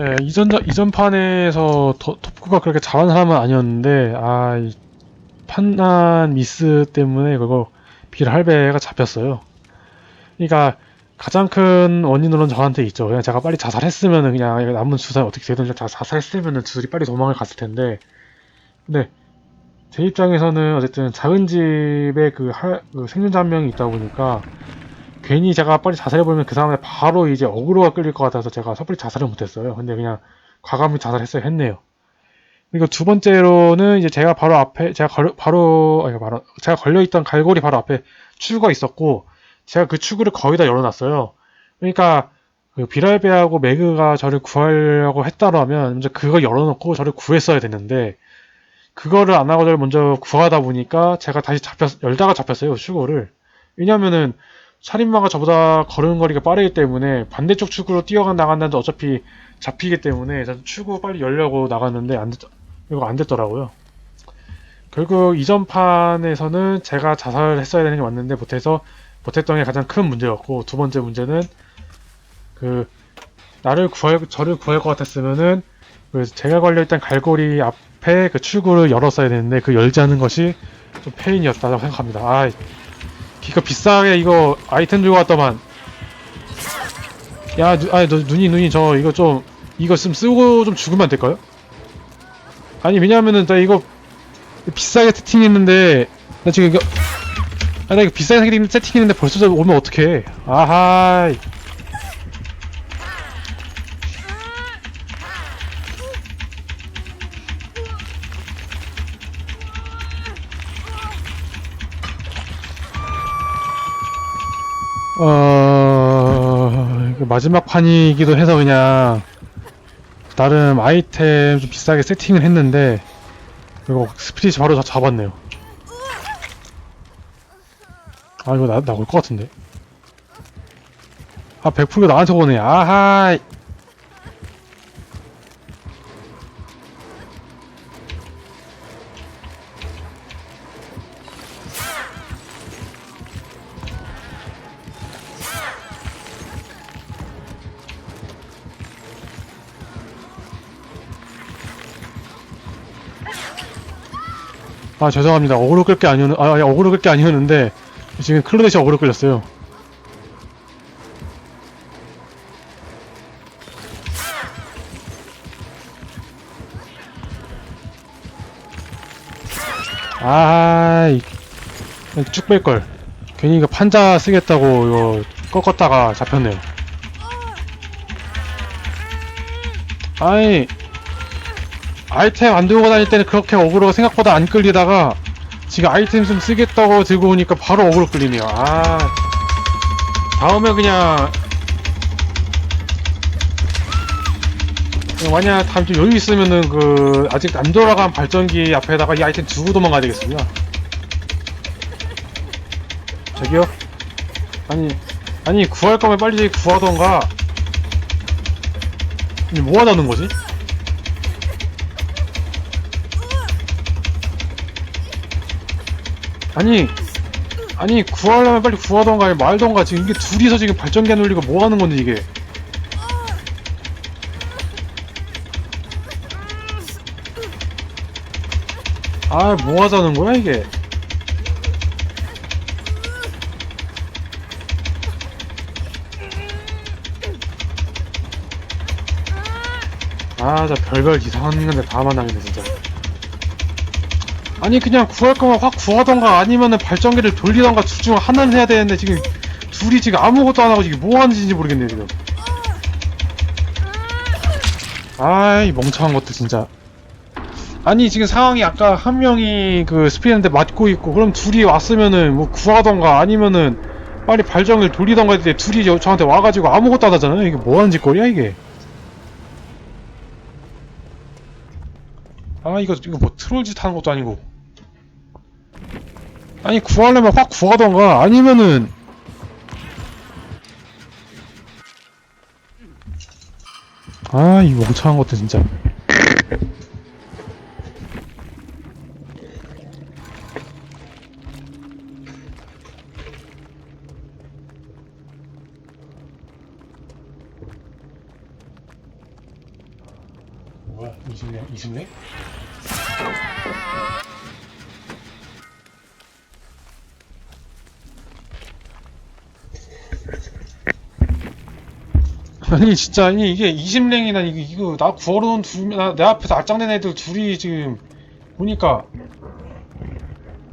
예, 이전 이전 판에서 더, 톱구가 그렇게 잘하는 사람은 아니었는데 아, 이 판단 미스 때문에 그거 빌할배가 잡혔어요. 그러니까 가장 큰 원인으로는 저한테 있죠. 그냥 제가 빨리 자살했으면은 그냥 남은 주사 어떻게 되든지 다 자살했으면은 둘이 빨리 도망을 갔을 텐데. 근데 제 입장에서는 어쨌든 작은 집에 그, 할, 그 생존자 한 명이 있다 보니까 괜히 제가 빨리 자살해보면 그 사람에 바로 이제 어그로가 끌릴 것 같아서 제가 섣불리 자살을 못했어요. 근데 그냥 과감히 자살했어야 했네요. 그리고 두 번째로는 이제 제가 바로 앞에 제가 걸, 바로 아니 바로 제가 걸려 있던 갈고리 바로 앞에 출구가 있었고 제가 그 출구를 거의 다 열어놨어요. 그러니까 그 비랄베하고 매그가 저를 구하려고 했다라면 먼저 그걸 열어놓고 저를 구했어야 됐는데 그거를 안 하고 저를 먼저 구하다 보니까 제가 다시 잡혔 열다가 잡혔어요 출구를. 왜냐면은 살인마가 저보다 걸음걸이가 빠르기 때문에 반대쪽 출구로 뛰어가 나간다는데 어차피 잡히기 때문에 저는 출구 빨리 열려고 나갔는데 안 됐, 이거 안 됐더라고요. 결국 이전 판에서는 제가 자살했어야 되는 게 맞는데 못해서 못했던 게 가장 큰 문제였고 두 번째 문제는 그 나를 구할 저를 구할 것 같았으면은 그 제가 걸려있던 갈고리 앞에 그 출구를 열었어야 되는데 그 열지 않은 것이 좀 페인이었다고 생각합니다. 아 이거 비싸게 이거 아이템 들고 왔더만 야, 누, 아니, 너, 눈이, 눈이, 저, 이거 좀, 이거 좀 쓰고 좀 죽으면 안 될까요? 아니, 왜냐면은, 나 이거, 비싸게 세팅했는데, 나 지금 이거, 아, 나 이거 비싸게 세팅- 세팅했는데 벌써 저 오면 어떡해. 아하이. 어, 마지막 판이기도 해서 그냥 나름 아이템 좀 비싸게 세팅을 했는데 이거 스피릿이 바로 다 잡았네요. 아 이거 나 나올 것 같은데. 아100% 나한테 오네. 아하. 아 죄송합니다. 어그로 끌 게 아니었 아 아니, 어그로 끌 게 아니었는데 지금 클로넷이 어그로 끌렸어요. 아이 쭉 뺄 걸. 괜히 이거 판자 쓰겠다고 이거 꺾었다가 잡혔네요. 아이 아이템 안 들고 다닐 때는 그렇게 어그로가 생각보다 안 끌리다가 지금 아이템 좀 쓰겠다고 들고 오니까 바로 어그로 끌리네요. 아 다음에 그냥 만약 다음 좀 여유 있으면은 그 아직 안 돌아간 발전기 앞에다가 이 아이템 두고 도망가야 되겠습니다. 저기요? 아니 아니 구할 거면 빨리 구하던가. 아니 뭐 하자는 거지? 아니 아니 구하려면 빨리 구하던가 말던가 지금 이게 둘이서 지금 발전기 안 올리고 뭐 하는 건데 이게? 아 뭐 하자는 거야 이게? 아저 별별 이상한 건데 다 만나겠네 진짜 아니 그냥 구할 거면 확 구하던가 아니면은 발전기를 돌리던가 둘 중 하나는 해야 되는데 지금 둘이 지금 아무것도 안 하고 지금 뭐 하는 짓인지 모르겠네 지금. 아이 멍청한 것도 진짜. 아니 지금 상황이 아까 한 명이 그 스피드한테 맞고 있고 그럼 둘이 왔으면은 뭐 구하던가 아니면은 빨리 발전기를 돌리던가 했는데 둘이 저- 저한테 와가지고 아무것도 안 하잖아요. 이게 뭐 하는 짓거리야 이게? 아 이거 이거 뭐 트롤 짓 하는 것도 아니고 아니 구하려면 확 구하던가 아니면은 아 이 멍청한 것도 진짜 뭐야 20렙 20렙? 아니 진짜 아니 이게 20랭이나 이거 이거 나 구하러 온두내 앞에서 알짱된 애들 둘이 지금 보니까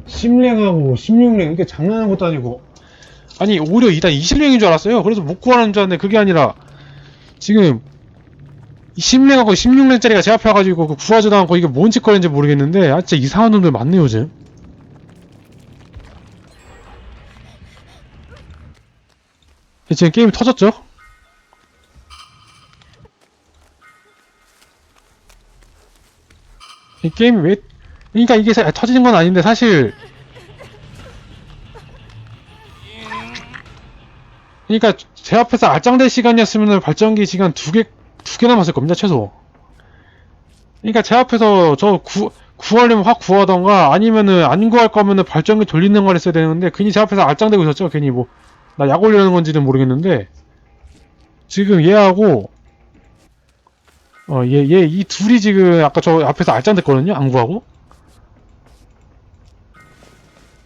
10랭하고 16랭 이게 장난하는 것도 아니고. 아니 오히려 이다 20랭인 줄 알았어요. 그래서 못 구하는 줄 알았는데 그게 아니라 지금 10랭하고 16랭짜리가 제 앞에 와가지고 그 구하지도 않고 이게 뭔 짓거리인지 모르겠는데 아 진짜 이상한 놈들 많네요 요즘. 지금 게임이 터졌죠? 이 게임이 왜 그러니까 이게 사- 터지는 건 아닌데 사실. 그러니까 제 앞에서 알짱될 시간이었으면 발전기 시간 두 개 두 개 남았을 겁니다 최소. 그러니까 제 앞에서 저 구, 구하려면 확 구하던가 아니면은 안 구할 거면은 발전기 돌리는 걸 했어야 되는데 괜히 제 앞에서 알짱대고 있었죠 괜히 뭐. 나 약 올리는 건지는 모르겠는데. 지금 얘하고 어, 얘, 얘, 이 둘이 지금 아까 저 앞에서 알짱댔거든요? 안 구하고?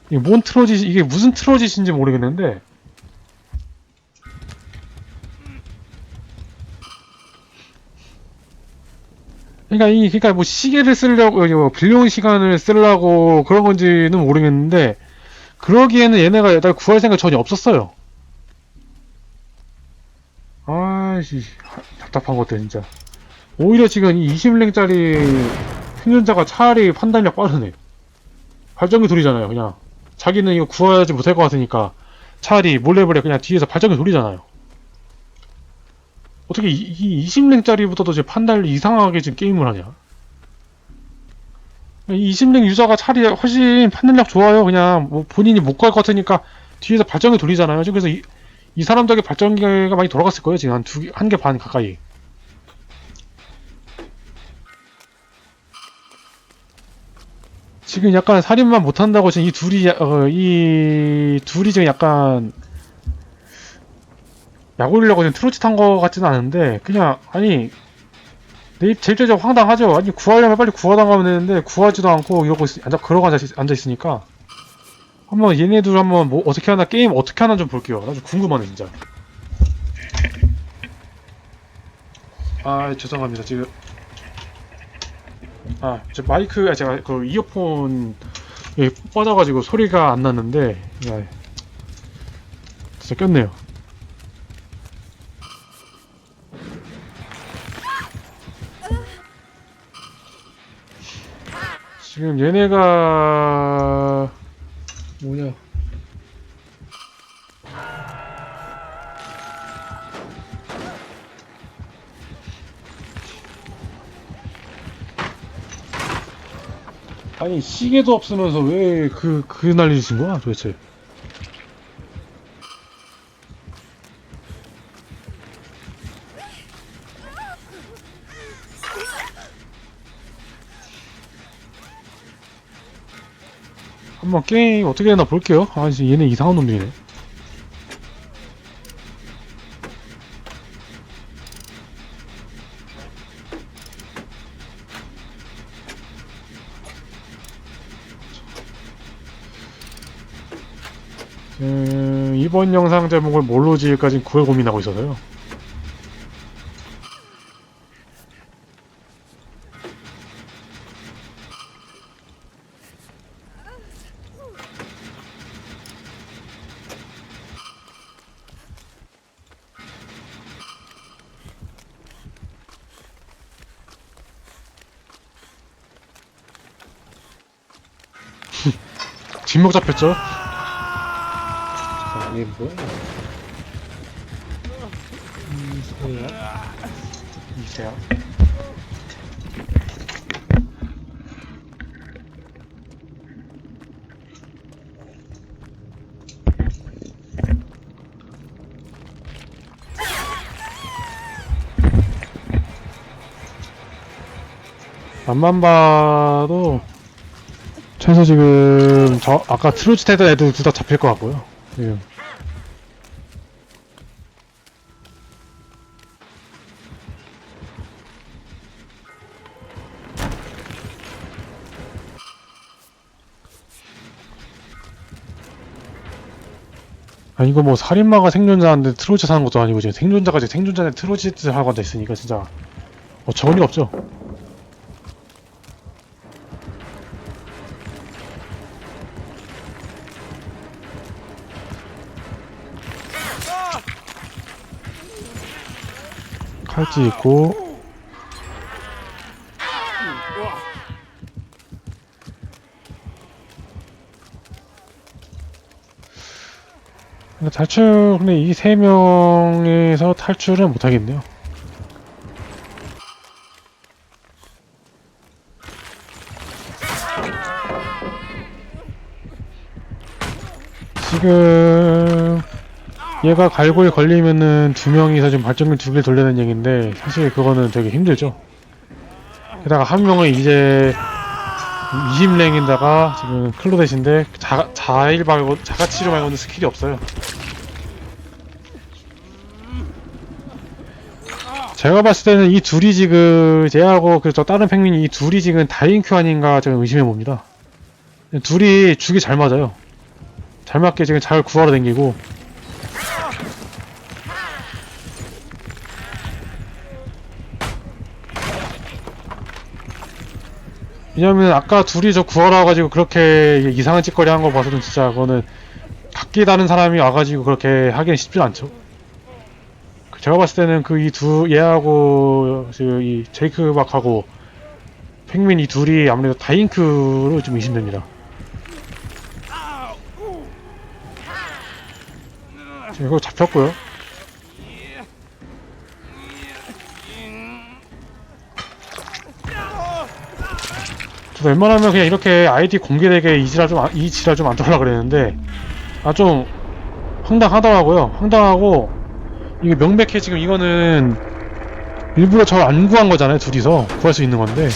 이게 뭔 트로짓, 이게 무슨 트로짓인지 모르겠는데. 그러니까 이, 그러니까 뭐 시계를 쓰려고, 어, 뭐 빌려온 시간을 쓰려고 그런 건지는 모르겠는데, 그러기에는 얘네가 날 구할 생각 전혀 없었어요. 아이씨, 답답한 것들, 진짜. 오히려 지금 이 20랭짜리 생존자가 차라리 판단력 빠르네. 발전기 돌리잖아요, 그냥. 자기는 이거 구하지 못할 것 같으니까 차라리 몰래몰래 그냥 뒤에서 발전기 돌리잖아요. 어떻게 이, 이 20랭짜리부터도 지금 판단을 이상하게 지금 게임을 하냐? 이 20랭 유저가 차라리 훨씬 판단력 좋아요. 그냥 뭐 본인이 못 갈 것 같으니까 뒤에서 발전기 돌리잖아요. 지금 그래서 이, 이 사람 덕에 발전기가 많이 돌아갔을 거예요. 지금 한 두 개, 한 개 반 가까이. 지금 약간 살인만 못한다고 지금 이 둘이 어, 이 둘이 지금 약간 약 올리려고 지금 트로트 탄 거 같지는 않은데 그냥 아니 내입 제일 제일 황당하죠. 아니 구하려면 빨리 구하다가면 되는데 구하지도 않고 이러고 있, 앉아 그러고 앉아, 있- 앉아 있으니까. 한번 얘네 둘 한번 뭐 어떻게 하나 게임 어떻게 하나 좀 볼게요. 아주 궁금하네 진짜. 아 죄송합니다. 지금 아, 저 마이크, 아, 제가 그 이어폰 에 빠져가지고 소리가 안 났는데, 야, 진짜 꼈네요. 지금 얘네가 뭐냐? 아니 시계도 없으면서 왜그그 난리신 거야 도대체? 한번 게임 어떻게 되나 볼게요. 아 얘네 이상한 놈들이네. 음, 이번 영상 제목을 뭘로 지을까 지금 그걸 고민하고 있어서요. 진목 잡혔죠? 자, 이게 뭐야? 이세야? 이세요. 앞만 봐도 최소 지금 저 아까 트루치 테드 애들 둘 다 잡힐 것 같고요. 지금 아 이거 뭐 살인마가 생존자인데 트로지 사는 것도 아니고 지금 생존자가 지금 생존자한테 트로지 하고 있으니까 진짜 어처구니가 없죠. 칼집 있고 근데 탈출 근데 이 세 명에서 탈출은 못하겠네요. 지금 얘가 갈고에 걸리면은 두 명이서 지금 발전기 두 개를 돌려는 얘기인데 사실 그거는 되게 힘들죠. 게다가 한 명은 이제 20랭인다가 지금 클로댓인데 자, 자일 말고 자가치료 말고는 스킬이 없어요. 제가 봤을 때는 이 둘이 지금 쟤하고 그 저 다른 펭귄이 이 둘이 지금 다인큐 아닌가 제가 의심해 봅니다. 둘이 죽이 잘 맞아요. 잘 맞게 지금 잘 구하러 댕기고 왜냐면 아까 둘이 저 구하러 와가지고 그렇게 이상한 짓거리 한 거 봐서는 진짜 그거는 각기 다른 사람이 와가지고 그렇게 하기는 쉽지 않죠. 그 제가 봤을 때는 그 이 두 얘하고 이 제이크 박하고 팽민 이 둘이 아무래도 다잉크로 좀 의심됩니다. 지금 이거 잡혔고요. 저도 웬만하면 그냥 이렇게 아이디 공개되게 이지라 좀, 안- 이 지라 좀안 떨라 그랬는데, 아, 좀, 황당하더라고요. 황당하고, 이게 명백해 지금 이거는, 일부러 저를 안 구한 거잖아요, 둘이서. 구할 수 있는 건데.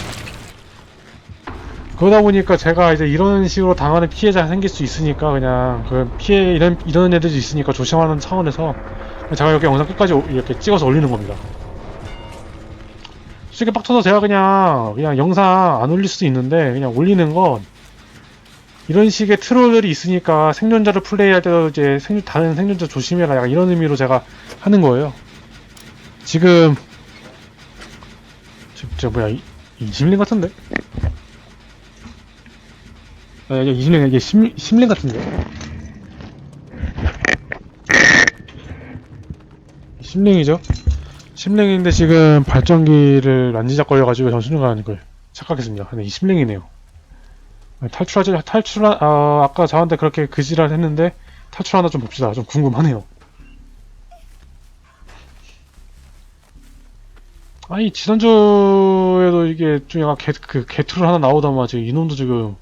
그러다 보니까 제가 이제 이런 식으로 당하는 피해자가 생길 수 있으니까 그냥 그 피해 이런 이런 애들도 있으니까 조심하는 차원에서 제가 이렇게 영상 끝까지 오- 이렇게 찍어서 올리는 겁니다. 솔직히 빡쳐서 제가 그냥 그냥 영상 안 올릴 수도 있는데 그냥 올리는 건 이런 식의 트롤들이 있으니까 생존자를 플레이할 때도 이제 생, 다른 생존자 조심해라 약간 이런 의미로 제가 하는 거예요. 지금 저, 저 뭐야 이, 이심링 같은데? 아 이게 이심링 이게 심, 심링 같은데? 심링이죠? 심랭인데 지금 발전기를 만지작 걸려가지고 정신을 가는 걸 착각했습니다. 근데 이 심랭이네요. 탈출하지 탈출 아 아까 저한테 그렇게 그지랄 했는데 탈출 하나 좀 봅시다. 좀 궁금하네요. 아니 지난주에도 이게 좀 약간 개, 그 개투를 하나 나오다만 지금 이놈도 지금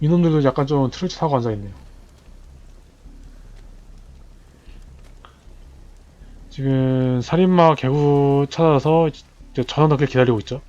이놈들도 약간 좀 트를 타고 앉아있네요. 지금 살인마 개구 찾아서 전원 넣길 기다리고 있죠.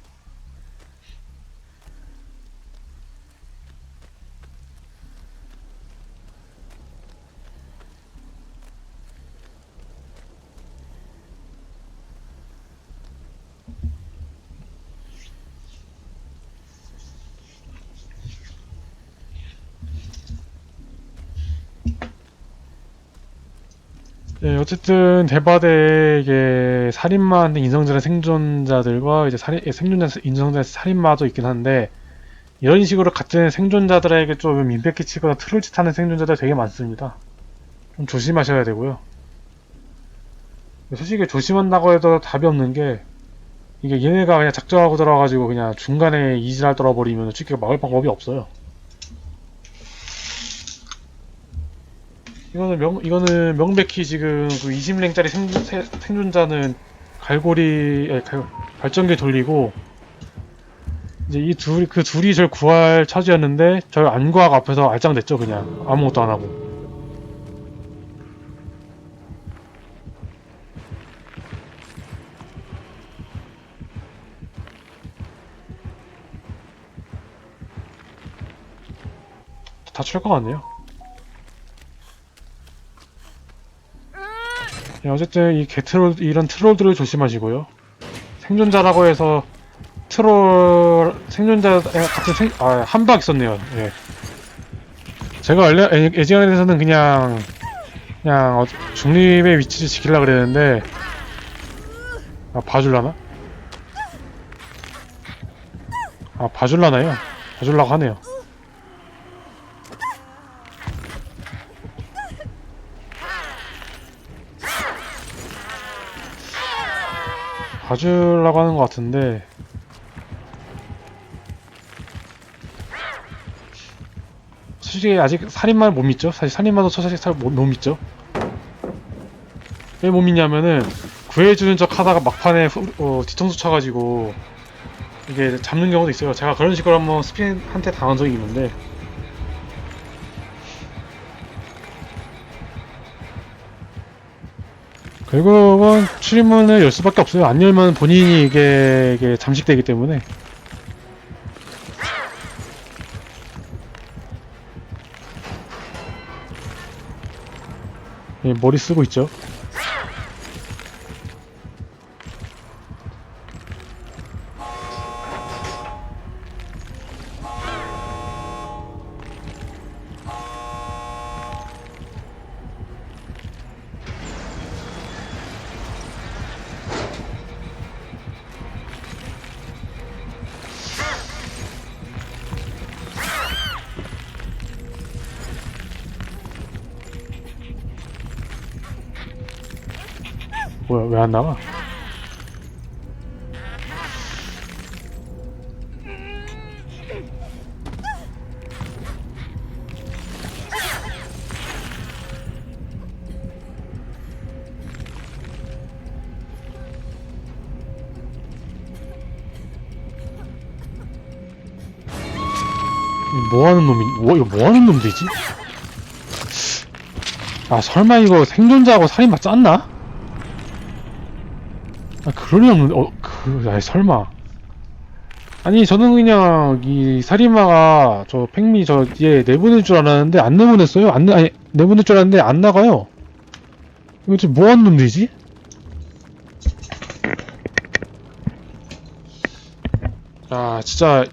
어쨌든 대바대 이게 살인마한테 인성전의 생존자들과 이제 살인 생존자 인성전의 살인마도 있긴 한데 이런 식으로 같은 생존자들에게 좀 민폐 끼치거나 트롤 짓하는 생존자들 되게 많습니다. 좀 조심하셔야 되고요. 솔직히 조심한다고 해도 답이 없는 게 이게 얘네가 그냥 작정하고 들어와가지고 그냥 중간에 이지랄 떨어버리면 솔직히 막을 방법이 없어요. 이거는 명 이거는 명백히 지금 그 20랭짜리 생존, 세- 생존 자는 갈고리 아니, 갈- 발전기 돌리고 이제 이 둘이 그 둘이 절 구할 차지였는데 절 안 구하고 앞에서 알짱댔죠 그냥 아무것도 안 하고 다 칠 것 같네요. 예, 어쨌든 이 개트롤 이런 트롤들을 조심하시고요. 생존자라고 해서 트롤 생존자 같은 생, 아, 한박 있었네요. 예. 제가 원래 애- 애지간에서는 그냥 그냥 어, 중립의 위치를 지키려 그랬는데 아 봐줄라나? 아 봐줄라나요? 봐줄라고 하네요. 봐주려고 하는 것 같은데 솔직히 아직 살인마를 못 믿죠? 사실 살인마도 사실 잘못 믿죠? 왜 못 믿냐면은 구해주는 척 하다가 막판에 후- 어, 뒤통수 쳐가지고 이게 잡는 경우도 있어요. 제가 그런 식으로 한번 스핀한테 당한 적이 있는데 결국은 출입문을 열 수밖에 없어요. 안 열면 본인이 이게, 이게 잠식되기 때문에 예, 머리 쓰고 있죠. 뭐야, 왜 안 나와? 이거 뭐 하는 놈이, 뭐, 이거 뭐 하는 놈들이지? 아, 설마 이거 생존자하고 살인마 짰나? 아, 그럴 리 없는데, 어, 그, 아이, 설마. 아니, 저는 그냥, 이, 살인마가, 저, 팽미, 저, 얘, 내보낼 줄 알았는데, 안 내보냈어요? 안, 내- 아니, 내보낼 줄 알았는데, 안 나가요. 이거 지금 뭐 하는 놈들이지? 아, 진짜,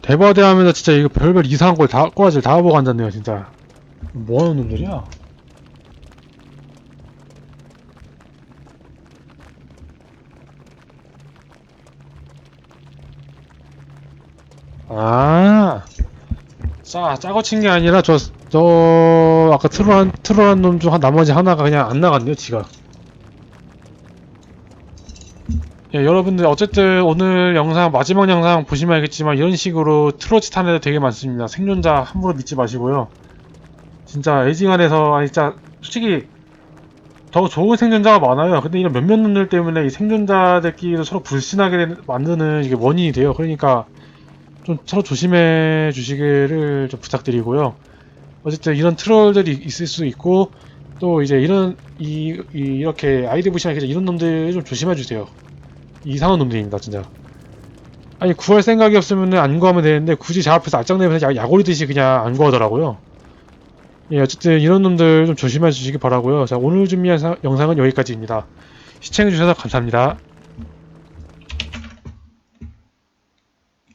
대바대 하면서 진짜 이거 별별 이상한 걸 다, 꼬라지를 다 보고 앉았네요, 진짜. 뭐 하는 놈들이야? 아, 짜, 짜고 친 게 아니라 저, 저, 아까 트롤한, 트롤한 놈 중 한 나머지 하나가 그냥 안 나갔네요, 지가. 예, 여러분들, 어쨌든 오늘 영상, 마지막 영상 보시면 알겠지만 이런 식으로 트로짓 하는 애들 되게 많습니다. 생존자 함부로 믿지 마시고요. 진짜 에징안에서, 아, 진짜, 솔직히, 더 좋은 생존자가 많아요. 근데 이런 몇몇 놈들 때문에 이 생존자들끼리도 서로 불신하게 만드는 이게 원인이 돼요. 그러니까, 좀 서로 조심해 주시기를 좀 부탁드리고요. 어쨌든 이런 트롤들이 있을 수 있고 또 이제 이런 이, 이 이렇게 아이디 보시면 이런 놈들 좀 조심해 주세요. 이상한 놈들입니다, 진짜. 아니 구할 생각이 없으면 안 구하면 되는데 굳이 제 앞에서 약- 약오리듯이 그냥 안 구하더라고요. 예, 어쨌든 이런 놈들 좀 조심해 주시기 바라고요. 자, 오늘 준비한 사- 영상은 여기까지입니다. 시청해 주셔서 감사합니다.